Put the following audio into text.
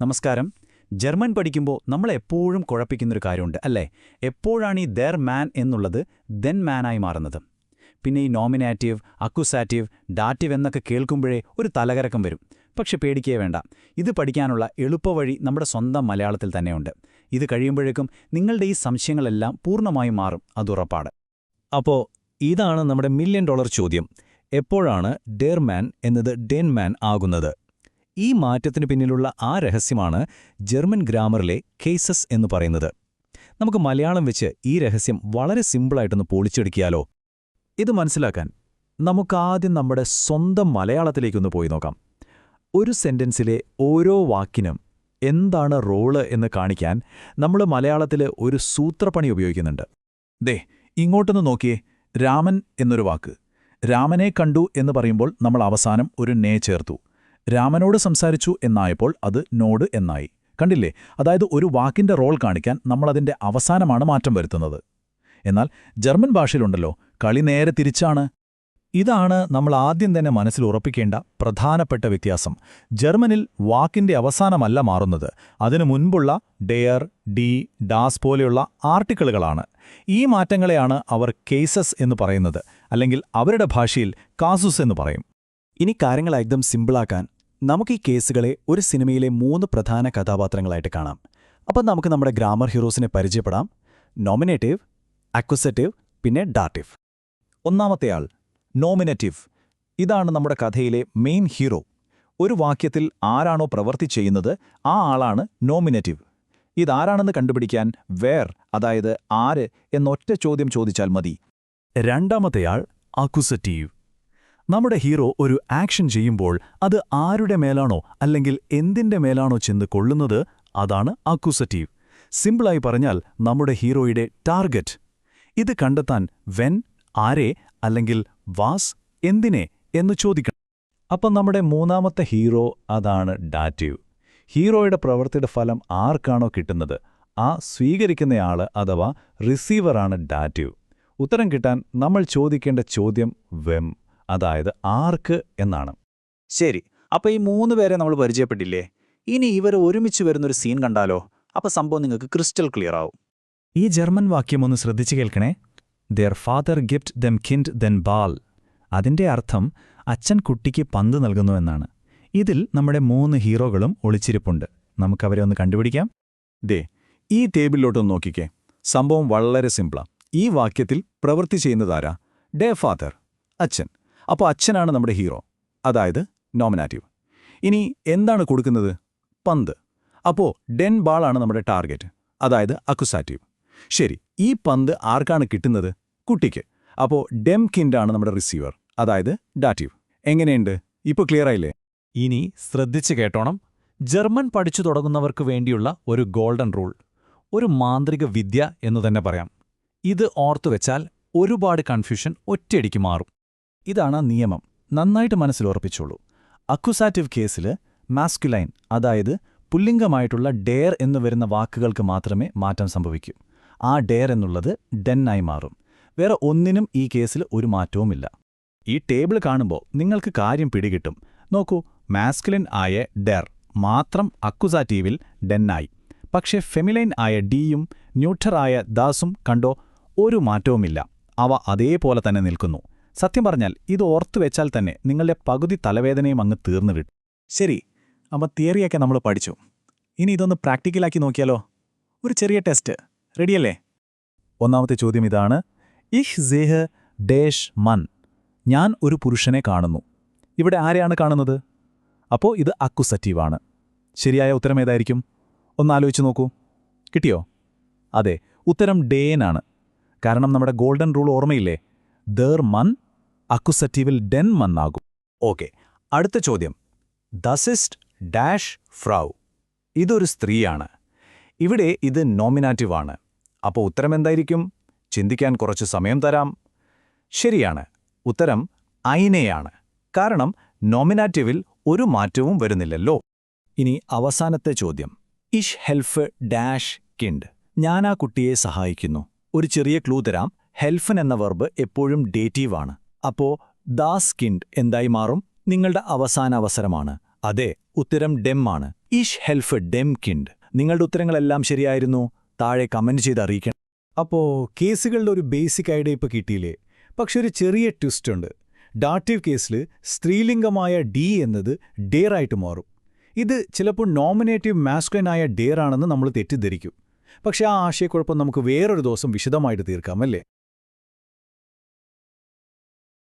നമസ്കാരം. ജർമ്മൻ പഠിക്കുമ്പോൾ നമ്മൾ എപ്പോഴും കുഴപ്പിക്കുന്നൊരു കാര്യമുണ്ട് അല്ലേ? എപ്പോഴാണ് ഈ ദർ മാൻ എന്നുള്ളത് ദെൻ മാനായി മാറുന്നത്? പിന്നെ ഈ നോമിനേറ്റീവ് അക്കുസാറ്റീവ് ഡാറ്റീവ് എന്നൊക്കെ കേൾക്കുമ്പോഴേ ഒരു തലകരക്കം വരും. പക്ഷെ പേടിക്കേ വേണ്ട. ഇത് പഠിക്കാനുള്ള എളുപ്പവഴി നമ്മുടെ സ്വന്തം മലയാളത്തിൽ തന്നെയുണ്ട്. ഇത് കഴിയുമ്പോഴേക്കും നിങ്ങളുടെ ഈ സംശയങ്ങളെല്ലാം പൂർണമായും മാറും അതുറപ്പാട് അപ്പോൾ ഇതാണ് നമ്മുടെ മില്യൺ ഡോളർ ചോദ്യം. എപ്പോഴാണ് ഡെർമാൻ എന്നത് ഡെൻമാൻ ആകുന്നത്? ഈ മാറ്റത്തിന് പിന്നിലുള്ള ആ രഹസ്യമാണ് ജർമ്മൻ ഗ്രാമറിലെ കേസസ് എന്ന് പറയുന്നത്. നമുക്ക് മലയാളം വെച്ച് ഈ രഹസ്യം വളരെ സിമ്പിളായിട്ടൊന്ന് പൊളിച്ചെടുക്കിയാലോ? ഇത് മനസ്സിലാക്കാൻ നമുക്കാദ്യം നമ്മുടെ സ്വന്തം മലയാളത്തിലേക്കൊന്ന് പോയി നോക്കാം. ഒരു സെന്റൻസിലെ ഓരോ വാക്കിനും എന്താണ് റോൾ എന്ന് കാണിക്കാൻ നമ്മൾ മലയാളത്തിൽ ഒരു സൂത്രപ്പണി ഉപയോഗിക്കുന്നുണ്ട്. ദേ ഇങ്ങോട്ടൊന്ന് നോക്കിയേ രാമൻ എന്നൊരു വാക്ക്. രാമനെ കണ്ടു എന്ന് പറയുമ്പോൾ നമ്മൾ അവസാനം ഒരു നേ ചേർത്തു. രാമനോട് സംസാരിച്ചു എന്നായപ്പോൾ അത് നോട് എന്നായി. കണ്ടില്ലേ? അതായത് ഒരു വാക്കിന്റെ റോൾ കാണിക്കാൻ നമ്മളതിന്റെ അവസാനമാണ് മാറ്റം വരുത്തുന്നത്. എന്നാൽ ജർമ്മൻ ഭാഷയിലുണ്ടല്ലോ കളി നേരെ തിരിച്ചാണ്. ഇതാണ് നമ്മൾ ആദ്യം തന്നെ മനസ്സിൽ ഉറപ്പിക്കേണ്ട പ്രധാനപ്പെട്ട വ്യത്യാസം. ജർമ്മനിൽ വാക്കിന്റെ അവസാനമല്ല മാറുന്നത്. അതിനു മുൻപുള്ള ഡെയർ ഡി ഡാസ് പോലെയുള്ള ആർട്ടിക്കിളുകളാണ്. ഈ മാറ്റങ്ങളെയാണ് അവർ കേസസ് എന്ന് പറയുന്നത് അല്ലെങ്കിൽ അവരുടെ ഭാഷയിൽ കാസുസ് എന്ന് പറയും. ഇനി കാര്യങ്ങൾ ഏകദം സിമ്പിളാക്കാൻ നമുക്ക് ഈ കേസുകളെ ഒരു സിനിമയിലെ മൂന്ന് പ്രധാന കഥാപാത്രങ്ങളായിട്ട് കാണാം. അപ്പം നമുക്ക് നമ്മുടെ ഗ്രാമർ ഹീറോസിനെ പരിചയപ്പെടാം. നോമിനേറ്റീവ് അക്വസറ്റീവ് പിന്നെ ഡാറ്റീവ് ഒന്നാമത്തെയാൾ നോമിനേറ്റീവ്. ഇതാണ് നമ്മുടെ കഥയിലെ മെയിൻ ഹീറോ. ഒരു വാക്യത്തിൽ ആരാണോ പ്രവർത്തി ചെയ്യുന്നത് ആ ആളാണ് നോമിനേറ്റീവ്. ഇതാരാണെന്ന് കണ്ടുപിടിക്കാൻ വേർ അതായത് ആര് എന്നൊറ്റ ചോദ്യം ചോദിച്ചാൽ മതി. രണ്ടാമത്തെയാൾ അക്വസറ്റീവ്. നമ്മുടെ ഹീറോ ഒരു ആക്ഷൻ ചെയ്യുമ്പോൾ അത് ആരുടെ മേലാണോ അല്ലെങ്കിൽ എന്തിന്റെ മേലാണോ ചെന്ന് കൊള്ളുന്നത് അതാണ് അക്യൂസറ്റീവ്. സിമ്പിളായി പറഞ്ഞാൽ നമ്മുടെ ഹീറോയുടെ ടാർഗറ്റ്. ഇത് കണ്ടെത്താൻ വെൻ ആരെ അല്ലെങ്കിൽ വാസ് എന്തിനെ എന്ന് ചോദിക്കണം. അപ്പം നമ്മുടെ മൂന്നാമത്തെ ഹീറോ അതാണ് ഡാറ്റീവ്. ഹീറോയുടെ പ്രവൃത്തിയുടെ ഫലം ആർക്കാണോ കിട്ടുന്നത്? ആ സ്വീകരിക്കുന്നയാൾ അഥവാ റിസീവറാണ് ഡാറ്റീവ്. ഉത്തരം കിട്ടാൻ നമ്മൾ ചോദിക്കേണ്ട ചോദ്യം വെം. അതായത് ആർക്ക് എന്നാണ്. ശരി അപ്പോൾ ഈ മൂന്ന് പേരെ നമ്മൾ പരിചയപ്പെട്ടില്ലേ? ഇനി ഇവർ ഒരുമിച്ച് വരുന്നൊരു സീൻ കണ്ടാലോ? അപ്പോൾ സംഭവം നിങ്ങൾക്ക് ക്രിസ്റ്റൽ ക്ലിയർ ആവും. ഈ ജർമ്മൻ വാക്യം ഒന്ന് ശ്രദ്ധിച്ചു കേൾക്കണേ. Their father gift them kind then ball അതിന്റെ അർത്ഥം അച്ഛൻ കുട്ടിക്ക് പന്ത് നൽകുന്നു എന്നാണ്. ഇതിൽ നമ്മുടെ മൂന്ന് ഹീറോകളും ഒളിച്ചിരിപ്പുണ്ട്. നമുക്കവരെ ഒന്ന് കണ്ടുപിടിക്കാം. ദേ ഈ ടേബിളിലോട്ടൊന്ന് നോക്കിക്കേ. സംഭവം വളരെ സിമ്പിളാ. ഈ വാക്യത്തിൽ പ്രവൃത്തി ചെയ്യുന്നതാരാ? ഡേ ഫാദർ അച്ഛൻ. അപ്പോൾ അച്ഛനാണ് നമ്മുടെ ഹീറോ. അതായത് നോമിനാറ്റീവ്. ഇനി എന്താണ് കൊടുക്കുന്നത്? പന്ത്. അപ്പോൾ ഡെൻ ബാളാണ് നമ്മുടെ ടാർഗറ്റ്. അതായത് അക്കുസാറ്റീവ്. ശരി ഈ പന്ത് ആർക്കാണ് കിട്ടുന്നത്? കുട്ടിക്ക്. അപ്പോൾ ഡെം കിൻഡാണ് നമ്മുടെ റിസീവർ. അതായത് ഡാറ്റീവ്. എങ്ങനെയുണ്ട്? ഇപ്പോൾ ക്ലിയർ ആയില്ലേ? ഇനി ശ്രദ്ധിച്ചു കേട്ടോണം. ജർമ്മൻ പഠിച്ചു തുടങ്ങുന്നവർക്ക് വേണ്ടിയുള്ള ഒരു ഗോൾഡൻ റൂൾ ഒരു മാന്ത്രിക വിദ്യ എന്നു തന്നെ പറയാം. ഇത് ഓർത്തുവെച്ചാൽ ഒരുപാട് കൺഫ്യൂഷൻ ഒറ്റയടിക്ക് മാറും. ഇതാണ് നിയമം. നന്നായിട്ട് മനസ്സിലുറപ്പിച്ചോളൂ. അക്കുസാറ്റീവ് കേസിൽ മാസ്കുലൈൻ അതായത് പുല്ലിംഗമായിട്ടുള്ള ഡെയർ എന്നു വരുന്ന വാക്കുകൾക്ക് മാത്രമേ മാറ്റം സംഭവിക്കൂ. ആ ഡെയർ എന്നുള്ളത് ഡെന്നായി മാറും. വേറെ ഒന്നിനും ഈ കേസിൽ ഒരു മാറ്റവുമില്ല. ഈ ടേബിൾ കാണുമ്പോൾ നിങ്ങൾക്ക് കാര്യം പിടികിട്ടും. നോക്കൂ മാസ്കുലിൻ ആയ ഡെർ മാത്രം അക്കുസാറ്റീവിൽ ഡെന്നായി. പക്ഷേ ഫെമിലൈൻ ആയ ഡിയും ന്യൂട്രറായ ദാസും കണ്ടോ ഒരു മാറ്റവുമില്ല. അവ അതേപോലെ തന്നെ നിൽക്കുന്നു. സത്യം പറഞ്ഞാൽ ഇത് ഓർത്തു വെച്ചാൽ തന്നെ നിങ്ങളുടെ പകുതി തലവേദനയും അങ്ങ് തീർന്നു കിട്ടും ശരി അമ്മ തിയറിയൊക്കെ നമ്മൾ പഠിച്ചു. ഇനി ഇതൊന്ന് പ്രാക്ടിക്കലാക്കി നോക്കിയാലോ? ഒരു ചെറിയ ടെസ്റ്റ്. റെഡിയല്ലേ? ഒന്നാമത്തെ ചോദ്യം ഇതാണ്. ഇഹ് സേഹ് ഡേഷ് മൻ. ഞാൻ ഒരു പുരുഷനെ കാണുന്നു. ഇവിടെ ആരെയാണ് കാണുന്നത്? അപ്പോൾ ഇത് അക്കുസറ്റീവാണ് ശരിയായ ഉത്തരം ഏതായിരിക്കും? ഒന്നാലോചിച്ച് നോക്കൂ. കിട്ടിയോ? അതെ ഉത്തരം ഡേനാണ് കാരണം നമ്മുടെ ഗോൾഡൻ റൂൾ ഓർമ്മയില്ലേ? There Mann അക്കുസറ്റീവിൽ Den മന്നാകും. ഓക്കെ അടുത്ത ചോദ്യം. ദസിസ്റ്റ് ഡാഷ് ഫ്രൗ ഇതൊരു സ്ത്രീയാണ്. ഇവിടെ ഇത് നോമിനാറ്റീവാണ് അപ്പോൾ ഉത്തരം എന്തായിരിക്കും? ചിന്തിക്കാൻ കുറച്ച് സമയം തരാം. ശരിയാണ്. ഉത്തരം ഐനയാണ്. കാരണം നോമിനാറ്റീവിൽ ഒരു മാറ്റവും വരുന്നില്ലല്ലോ. ഇനി അവസാനത്തെ ചോദ്യം. ഇഷ് ഹെൽഫ് ഡാഷ് കിൻഡ്. ഞാൻ ആ കുട്ടിയെ സഹായിക്കുന്നു. ഒരു ചെറിയ ക്ലൂ തരാം. ഹെൽഫൻ എന്ന വെർബ് എപ്പോഴും ഡേറ്റീവാണ് അപ്പോ ദാസ് കിൻഡ് എന്തായി മാറും? നിങ്ങളുടെ അവസാന അവസരമാണ് അതെ ഉത്തരം ഡെം ആണ്. ഇഷ് ഹെൽഫ് ഡെം കിൻഡ്. നിങ്ങളുടെ ഉത്തരങ്ങളെല്ലാം ശരിയായിരുന്നു. താഴെ കമന്റ് ചെയ്ത് അറിയിക്കണം അപ്പോ കേസുകളുടെ ഒരു ബേസിക് ഐഡിയ ഇപ്പൊ കിട്ടിയില്ലേ? പക്ഷെ ഒരു ചെറിയ ട്വിസ്റ്റ് ഉണ്ട്. ഡാറ്റീവ് കേസിൽ സ്ത്രീലിംഗമായ ഡി എന്നത് ഡേർ ആയിട്ട് മാറും. ഇത് ചിലപ്പോൾ നോമിനേറ്റീവ് മാസ്ക്വനായ ആണെന്ന് നമ്മൾ തെറ്റിദ്ധരിക്കും. പക്ഷെ ആ ആശയക്കുഴപ്പം നമുക്ക് വേറൊരു ദിവസം വിശദമായിട്ട് തീർക്കാം അല്ലേ?